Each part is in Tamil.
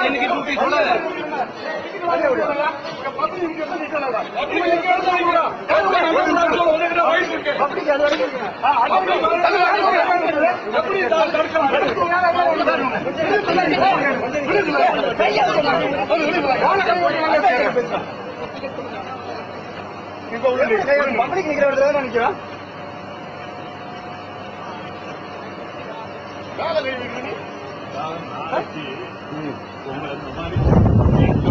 எனக்கு டூட்டி சொல்ல பப்ளிக் நிக்கிற இடத்துல தான் நிக்கிறோம்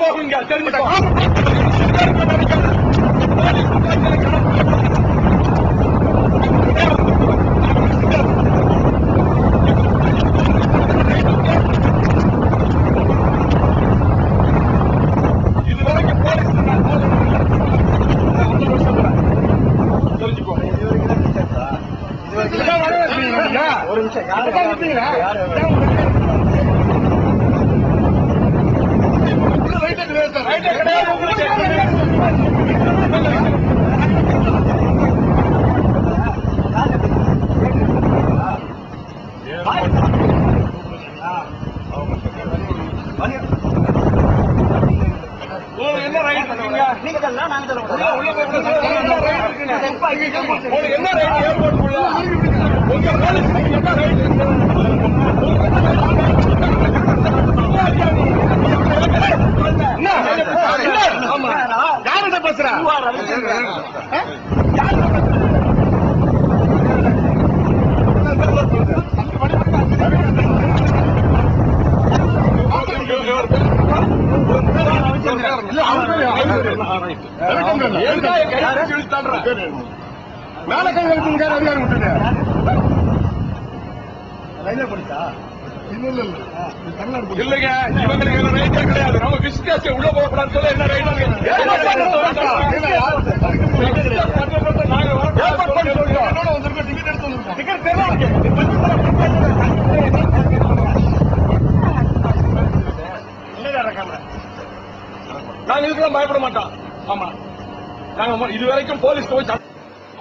போகுங்க தெரிஞ்சு ஒரு நிமிஷம் யாரு யாரு நீங்க தரலாம் நாங்க தரலாம் யார்கிட்ட பேசுற மேல கை வைக்கணும் அதிகாரம் விட்டுங்க ரயில்வே போலீஸா இல்ல இல்ல இல்ல இது தமிழ்நாடு போலீஸ். இல்லைங்க இவங்களுக்கு இதுல ரைட்டே கிடையாது நம்ம விசிட்டர்ஸ் உள்ள போகக்கூடாதுன்னு சொல்ல என்ன ரைட் ticket எடுத்து. டிக்கெட் நாங்க இதுக்கெல்லாம் பயப்பட மாட்டோம் ஆமா நாங்க மொ- இது வரைக்கும் போலீஸ் போய்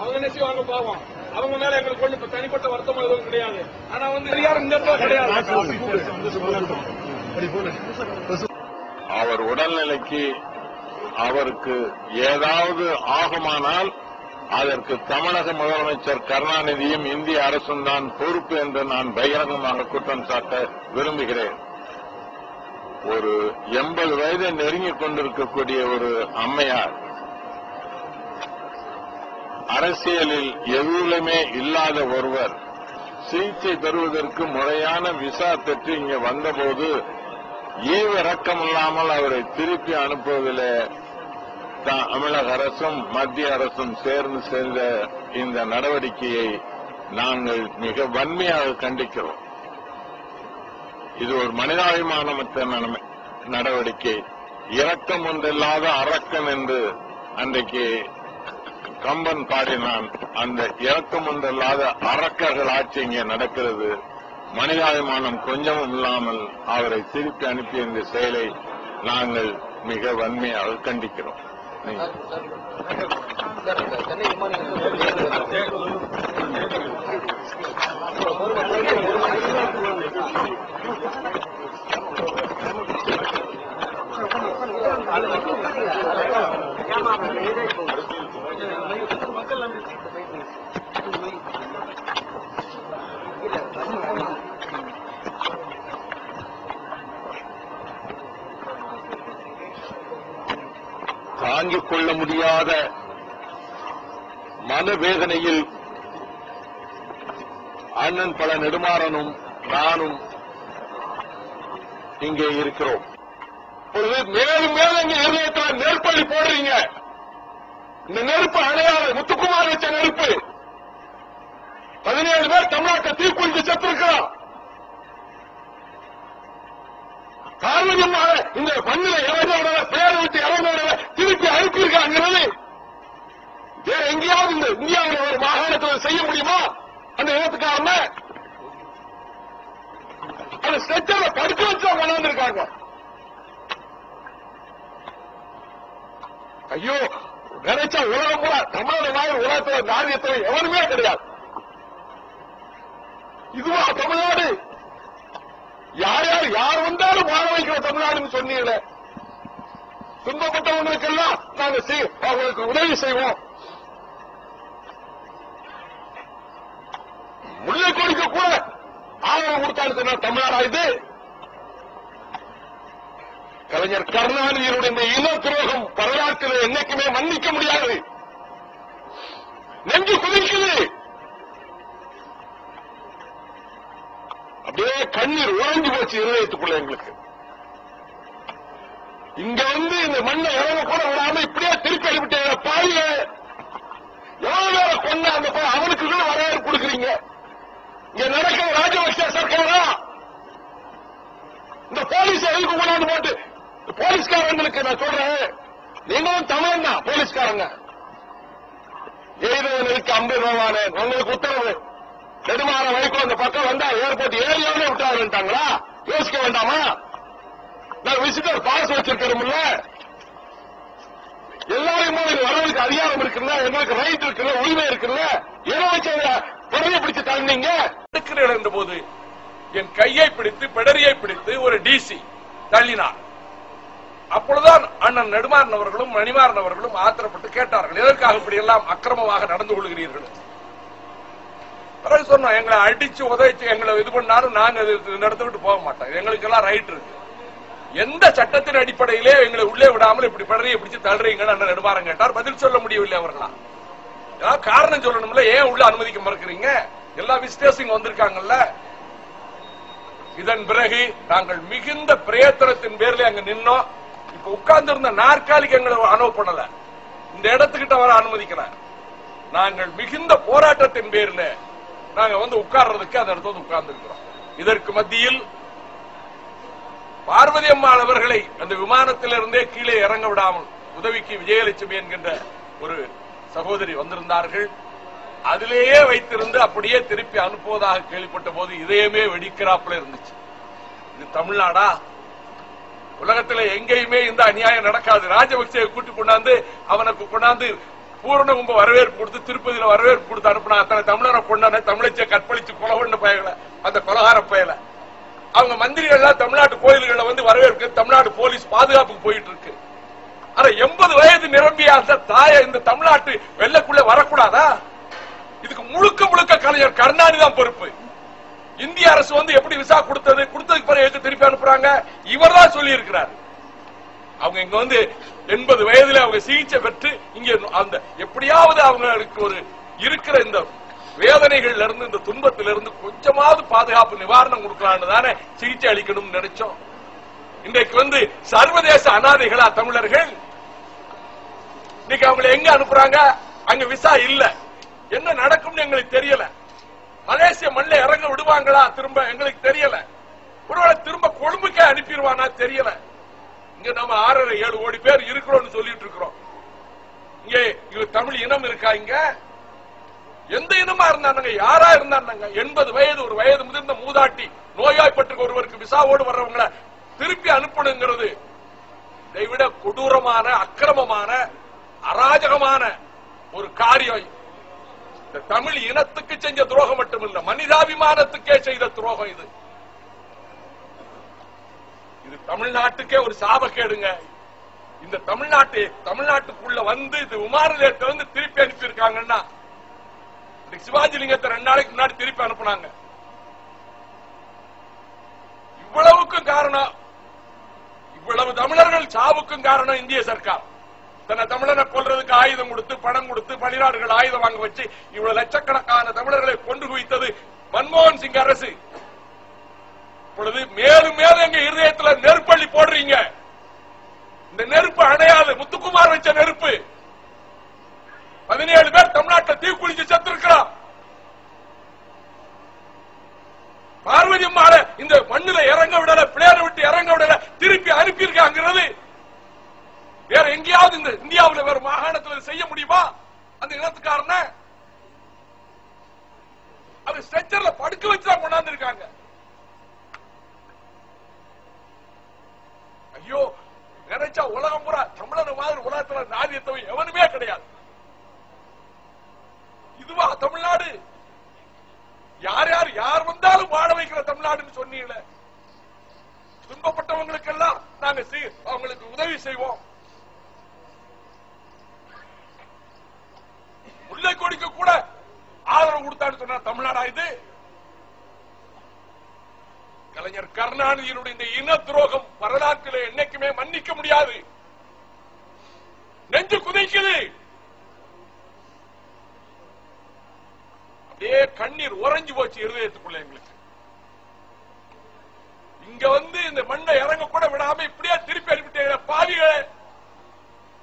அவங்க என்ன செய்வாங்க பாவம். அவங்க மேல எங்களுக்கு ஒண்ணு இப்ப தனிப்பட்ட வருத்தம் எதுவும் கிடையாது. ஆனா வந்து அதிகாரம் இந்த கிடையாது. அவர் உடல்நிலைக்கு அவருக்கு ஏதாவது ஆகுமானால் அதற்கு தமிழக முதலமைச்சர் கருணாநிதியும் இந்திய அரசும் தான் பொறுப்பு என்று நான் பகிரங்கமாக குற்றம் சாட்ட விரும்புகிறேன். ஒரு எண்பது வயதை நெருங்கிக் கொண்டிருக்கக்கூடிய ஒரு அம்மையார் அரசியலில் எதுவுமே இல்லாத ஒருவர் சிகிச்சை பெறுவதற்கு முறையான விசா பெற்று இங்க வந்தபோது ஈவிரக்கம் இல்லாமல் அவரை திருப்பி அனுப்புவதில் த- தமிழக அரசும் மத்திய அரசும் சேர்ந்து செய்த இந்த நடவடிக்கையை நாங்கள் மிக வன்மையாக கண்டிக்கிறோம். இது ஒரு மனிதாபிமானமற்ற நடவடிக்கை. இரக்கம் ஒன்றில்லாத அரக்கன் என்று அன்றைக்கு கம்பன் பாடினான் அந்த இரக்கம் ஒன்றில்லாத அரக்கர்கள் ஆட்சி இங்கே நடக்கிறது. மனிதாபிமானம் கொஞ்சமும் இல்லாமல் அவரை திருப்பி அனுப்பிய இந்த செயலை நாங்கள் மிக வன்மையாக கண்டிக்கிறோம். தாங்கிக் கொள்ள முடியாத மனவேதனையில் அண்ணன் பல நெடுமாறனும் நானும் இங்கே இருக்கிறோம். மேலும் மேலும் எங்க இருதயத்தில் நெற்பள்ளி போடுறீங்க. இந்த நெருப்பு அணையாத முத்துக்குமார் வச்ச நெருப்பு. பதினேழு பேர் தமிழ்நாட்டை தீக்குளித்து செத்திருக்கிறான் காரணமாக இந்த மண்ணில் இறந்தவரை பேரை விட்டு இறந்தவரை திருப்பி அனுப்பியிருக்காங்கிறது வேற எங்கேயாவது இந்த இந்தியாவில் ஒரு மாகாணத்தில் செய்ய முடியுமா? அந்த இனத்துக்காரங்க அந்த ஸ்ட்ரெச்சர்ல படுக்க வச்சு அவங்க கொண்டாந்துருக்காங்க ஐயோ நினைச்சா உலகம் கூட தமிழக மாதிரி உலகத்துல நாரியத்தில் எவனுமே கிடையாது. இதுவா தமிழ்நாடு? யார் யார் யார் வந்தாலும் வாழ வைக்கிற தமிழ்நாடுன்னு சொன்னீங்களே. துன்பப்பட்டவங்களுக்கெல்லாம் நாங்க அவங்களுக்கு உதவி செய்வோம். முல்லை கொடிக்க கூட ஆதரவு கொடுத்தாலும் சொன்னா தமிழ்நாடா இது? கலைஞர் கருணாநிதியினுடைய இந்த இன துரோகம் வரலாற்றில் என்னைக்குமே மன்னிக்க முடியாது. நெஞ்சு குதிக்குது. அப்படியே கண்ணீர் உறைஞ்சு போச்சு இருதயத்துக்குள்ள எங்களுக்கு. இங்க வந்து இந்த மண்ணை இறங்க கூட விடாம இப்படியே திருப்பி அனுப்பிட்டே பாருங்க எவ்வளவு நேரம் கொண்ட அந்த அவனுக்கு கூட வரவேற்பு கொடுக்குறீங்க. இங்க நடக்கிற ராஜபக்ச சர்க்காரா? இந்த போலீஸ் எதுக்கு கொண்டாந்து போட்டு தமிழர்களுக்கு நான் சொல்றேன். நீங்களும் தமிழன் தான் போலீஸ்காரங்க. எய்தவனுக்கு ஐம்பது உங்களுக்கு உத்தரவு. நெடுமாற வரைக்கும் அந்த பக்கம் வந்தா ஏர்போர்ட் ஏரியாவே விட்டாருட்டாங்களா யோசிக்க வேண்டாமா? நான் விசிட்டர் பாஸ் வச்சிருக்கிறோம்ல. எல்லாருமே போது வரவங்களுக்கு அதிகாரம் இருக்குல்ல எங்களுக்கு ரைட் இருக்குல்ல உரிமை இருக்குல்ல? ஏதோ வச்சு பிடிச்சு தந்தீங்க இருக்கிற போது என் கையை பிடித்து பிடரியை பிடித்து ஒரு டிசி தள்ளினார். அப்பொழுதுதான் அண்ணன் நெடுமாறன் அவர்களும் மணிமாறன் அவர்களும் ஆத்திரப்பட்டு கேட்டார்கள் எதற்காக இப்படி எல்லாம் அக்கிரமமாக நடந்து கொள்கிறீர்கள்? பிறகு சொன்னோம் எங்களை அடிச்சு உதவிச்சு எங்களை இது பண்ணாலும் நாங்க இது போக மாட்டோம் எங்களுக்கு எல்லாம் ரைட் இருக்கு. எந்த சட்டத்தின் அடிப்படையிலே எங்களை உள்ளே விடாமல் இப்படி படுறீ பிடிச்சு தள்ளுறீங்கன்னு அண்ணன் நெடுமாறன் கேட்டார். பதில் சொல்ல முடியவில்லை அவர்களா ஏதாவது காரணம் சொல்லணும்ல? ஏன் உள்ள அனுமதிக்க மறுக்கிறீங்க? எல்லா விசேஷங்க வந்திருக்காங்கல்ல? இதன் பிறகு நாங்கள் மிகுந்த பிரயத்தனத்தின் பேர்ல அங்க நின்னோம். இப்ப உட்கார்ந்து இருந்த நாற்காலிக்கு எங்களை அனுபவ பண்ணல. இந்த இடத்துக்கிட்ட வர அனுமதிக்கல நாங்கள் மிகுந்த போராட்டத்தின் பேர்ல நாங்க வந்து உட்கார்றதுக்கு அந்த இடத்துல வந்து உட்கார்ந்து இருக்கிறோம் இதற்கு மத்தியில் பார்வதி அம்மாள் அவர்களை அந்த விமானத்திலிருந்தே கீழே இறங்க விடாமல் உதவிக்கு விஜயலட்சுமி என்கின்ற ஒரு சகோதரி வந்திருந்தார்கள். அதிலேயே வைத்திருந்து அப்படியே திருப்பி அனுப்புவதாக கேள்விப்பட்ட போது இதயமே வெடிக்கிறாப்புல இருந்துச்சு. இது தமிழ்நாடா? உலகத்துல எங்கேயுமே இந்த அநியாயம் நடக்காது. ராஜபக்சே கூட்டி கொண்டாந்து அவனுக்கு கொண்டாந்து பூரண கும்ப வரவேற்பு கொடுத்து திருப்பதியில வரவேற்பு கொடுத்து அனுப்பினா அத்தனை தமிழரை கொண்டான தமிழச்ச கற்பழிச்சு கொலை பயல. அந்த கொலகார பயல. அவங்க மந்திரிகள்லாம் தமிழ்நாட்டு கோயில்கள்ல வந்து வரவேற்பு தமிழ்நாடு போலீஸ் பாதுகாப்புக்கு போயிட்டு இருக்கு ஆனா எண்பது வயது நிரம்பிய அந்த தாயை இந்த தமிழ்நாட்டு வெள்ளக்குள்ள வரக்கூடாதா? இதுக்கு முழுக்க முழுக்க கலைஞர் கருணாநிதி தான் பொறுப்பு. இந்திய அரசு வந்து எப்படி விசா கொடுத்தது கொடுத்ததுக்கு பிறகு எதுக்கு திருப்பி அனுப்புறாங்க? இவர் தான் சொல்லி இருக்கிறார் அவங்க இங்க வந்து எண்பது வயதுல அவங்க சிகிச்சை பெற்று இங்க அந்த எப்படியாவது அவங்களுக்கு ஒரு இருக்கிற இந்த வேதனைகள்ல இருந்து இந்த துன்பத்தில இருந்து கொஞ்சமாவது பாதுகாப்பு நிவாரணம் கொடுக்கலாம்னு தானே சிகிச்சை அளிக்கணும்னு நினைச்சோம். இன்றைக்கு வந்து சர்வதேச அனாதைகளா தமிழர்கள் இன்னைக்கு அவங்களை எங்க அனுப்புறாங்க? அங்க விசா இல்ல. என்ன நடக்கும்னு எங்களுக்கு தெரியல. மலேசிய மண்ணில் இறங்க விடுவாங்களா? திரும்ப எங்களுக்கு தெரியல. ஒருவேளை திரும்ப கொழும்புக்கே அனுப்பிடுவானா? தெரியல. இங்க நம்ம ஆறரை ஏழு கோடி பேர் இருக்கிறோம்னு சொல்லிட்டு இருக்கிறோம். இங்க தமிழ் இனம் இருக்கா இங்க? எந்த இனமா இருந்தாங்க யாரா இருந்தாங்க எண்பது வயது ஒரு வயது முதிர்ந்த மூதாட்டி நோயாய்ப்பட்டு ஒருவருக்கு விசாவோடு வர்றவங்கள திருப்பி அனுப்பணுங்கிறது இதை விட கொடூரமான அக்கிரமமான அராஜகமான ஒரு காரியம் இந்த தமிழ் இனத்துக்கு செஞ்ச துரோகம் மட்டுமில்ல மனிதாபிமானத்துக்கே செய்த துரோகம் இது. இது தமிழ்நாட்டுக்கே ஒரு சாபக்கேடுங்க. இந்த தமிழ்நாட்டு தமிழ்நாட்டுக்குள்ள வந்து இது விமான வந்து திருப்பி அனுப்பியிருக்காங்கன்னா இந்த சிவாஜி லிங்கத்தை ரெண்டு நாளைக்கு முன்னாடி திருப்பி அனுப்புனாங்க. இவ்வளவுக்கும் காரணம் இவ்வளவு தமிழர்கள் சாவுக்கும் காரணம் இந்திய சர்க்கார். தன்னை தமிழனை கொல்றதுக்கு ஆயுதம் கொடுத்து பணம் கொடுத்து வெளிநாடுகள் ஆயுதம் வாங்க வச்சு இவ்வளவு லட்சக்கணக்கான தமிழர்களை கொண்டு குவித்தது மன்மோகன் சிங் அரசு. இப்பொழுது மேலும் மேலும் எங்க இருதயத்துல நெருப்பள்ளி போடுறீங்க. இந்த நெருப்பு அணையாது முத்துக்குமார் வச்ச நெருப்பு பதினேழு பேர் தமிழ்நாட்டில் தீக்குளிச்சு செத்துருக்கிறான் பார்வதி அம்மாள இந்த மண்ணுல இறங்க விடல பிளேரை விட்டு இறங்க விடல திருப்பி அனுப்பியிருக்காங்கிறது வேற எங்கேயாவது இந்த இந்தியாவுல வேற மாகாணத்துல செய்ய முடியுமா அந்த இனத்துக்காரன அது ஸ்ட்ரெச்சர்ல படுக்க வச்சுதான் கொண்டாந்து இருக்காங்க ஐயோ நினைச்சா உலகம் பூரா தமிழர் மாதிரி உலகத்துல நாதியத்தவன் எவனுமே கிடையாது. இதுவா தமிழ்நாடு? யார் யார் யார் வந்தாலும் வாழ வைக்கிற தமிழ்நாடுன்னு சொன்னீங்களே. துன்பப்பட்டவங்களுக்கெல்லாம் நாங்க அவங்களுக்கு உதவி செய்வோம். முல்லை கொடிக்கு கூட ஆதரவு கொடுத்தான்னு சொன்னா தமிழ்நாடா இது? கலைஞர் கருணாநிதியினுடைய இந்த இன துரோகம் வரலாற்றில் என்னைக்குமே மன்னிக்க முடியாது. நெஞ்சு குதிக்குது. அப்படியே கண்ணீர் உறைஞ்சு போச்சு இருதயத்துக்குள்ள எங்களுக்கு. இங்க வந்து இந்த மண்ணை இறங்க கூட விடாம இப்படியே திருப்பி அனுப்பிட்டீங்க பாவிகள்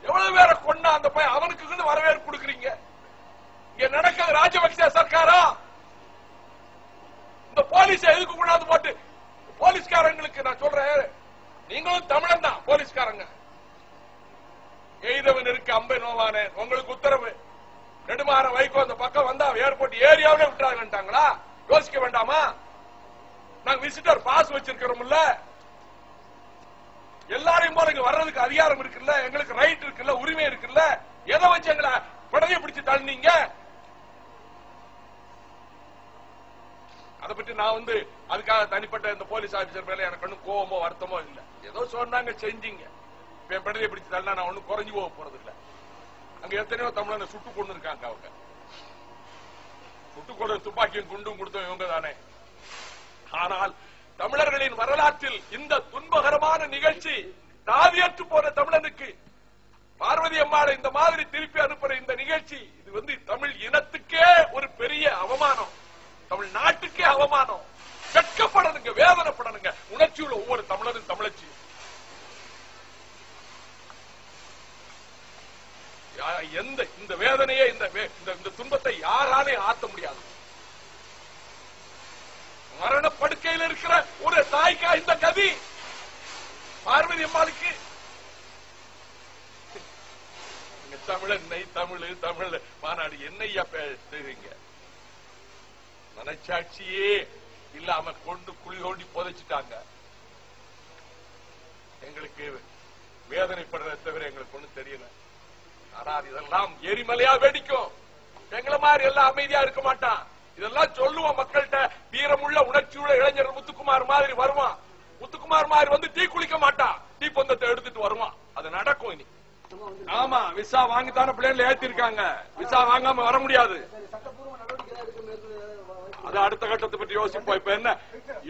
எவ்வளவு பேரை கொண்டா அந்த பையன் அவனுக்கு வரவேற்பு கொடுக்குறீங்க? இங்க நடக்கிறது ராஜபக்ச சர்க்காரா இந்த போலீஸ் எதுக்கு கொண்டாந்து போட்டு போலீஸ்காரங்களுக்கு நான் சொல்றேன் நீங்களும் தமிழன் தான் போலீஸ்காரங்க. எய்தவன் இருக்கு அம்பை நோவானே. உங்களுக்கு உத்தரவு. நெடுமாற வைகோ அந்த பக்கம் வந்தா ஏர்போர்ட் ஏரியாவிலே விட்டுறாங்கன்ட்டாங்களா? யோசிக்க வேண்டாமா? நாங்க விசிட்டர் பாஸ் வச்சிருக்கிறோம்ல. எல்லாரையும் போல இங்க வர்றதுக்கு அதிகாரம் இருக்குல்ல எங்களுக்கு ரைட் இருக்குல்ல உரிமை இருக்குல்ல. எதை வச்சு எங்களை படகைய பிடிச்சு தள்ளினீங்க? அதை பற்றி நான் வந்து அதுக்காக தனிப்பட்ட இந்த போலீஸ் ஆபீசர் மேல எனக்கு ஒன்னும் கோவமோ வருத்தமோ இல்ல. ஏதோ சொன்னாங்க செஞ்சீங்க. என் படகைய பிடிச்சு தள்ளா நான் ஒன்னும் குறைஞ்சு போக போறது இல்ல. அங்க எத்தனையோ தமிழனை சுட்டு கொண்டு இருக்காங்க அவங்க. சுட்டு கொண்டு துப்பாக்கியும் குண்டும் கொடுத்தோம் இவங்க தானே. ஆனால் தமிழர்களின் வரலாற்றில் இந்த துன்பகரமான நிகழ்ச்சி தாவியற்று போன தமிழனுக்கு பார்வதி அம்மாளை இந்த மாதிரி திருப்பி அனுப்புற இந்த நிகழ்ச்சி இது வந்து தமிழ் இனத்துக்கே ஒரு பெரிய அவமானம். தமிழ் நாட்டுக்கே அவமானம். வெட்கப்படணுங்க வேதனைப்படணுங்க. உணர்ச்சியுள்ள ஒவ்வொரு தமிழரும் தமிழச்சி. எந்த இந்த வேதனையே இந்த இந்த- இந்த துன்பத்தை யாராலே ஆத்த முடியாது. மரணப்படுக்கையில் இருக்கிற ஒரு தாய்க்கா இந்த கதி. பார்வதி அம்மாளுக்கு. நீங்க நெய் தமிழ் தமிழ். மாநாடு என்னையா பேசுறீங்க? மனச்சாட்சியே இல்லாம கொண்டு குழி தோண்டி புதைச்சிட்டாங்க. எங்களுக்கு வேதனைப்படுறத தவிர எங்களுக்கு ஒண்ணும் தெரியல. ஆனால் இதெல்லாம் எரிமலையா வெடிக்கும். எங்களை மாதிரி எல்லாம் அமைதியா இருக்க மாட்டான். இதெல்லாம் சொல்லுவோம் மக்கள்கிட்ட. வீரமுள்ள உணர்ச்சியுள்ள இளைஞர் முத்துக்குமார் மாதிரி வருவான். முத்துக்குமார் மாதிரி வந்து டீ குளிக்க மாட்டான். டீ பொந்தத்தை எடுத்துட்டு வருவான். அது நடக்கும் இனி. ஆமா விசா வாங்கித்தான பிள்ளைகள் ஏத்திருக்காங்க. விசா வாங்காம வர முடியாது. அது அடுத்த கட்டத்தை பற்றி யோசிப்போம். இப்ப என்ன?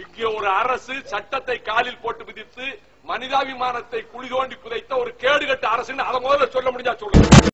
இங்க ஒரு அரசு சட்டத்தை காலில் போட்டு விதித்து மனிதாபிமானத்தை குழி தோண்டி புதைத்த ஒரு கேடுகட்ட அரசுன்னு அதை முதல்ல சொல்ல முடிஞ்சா சொல்லுங்க.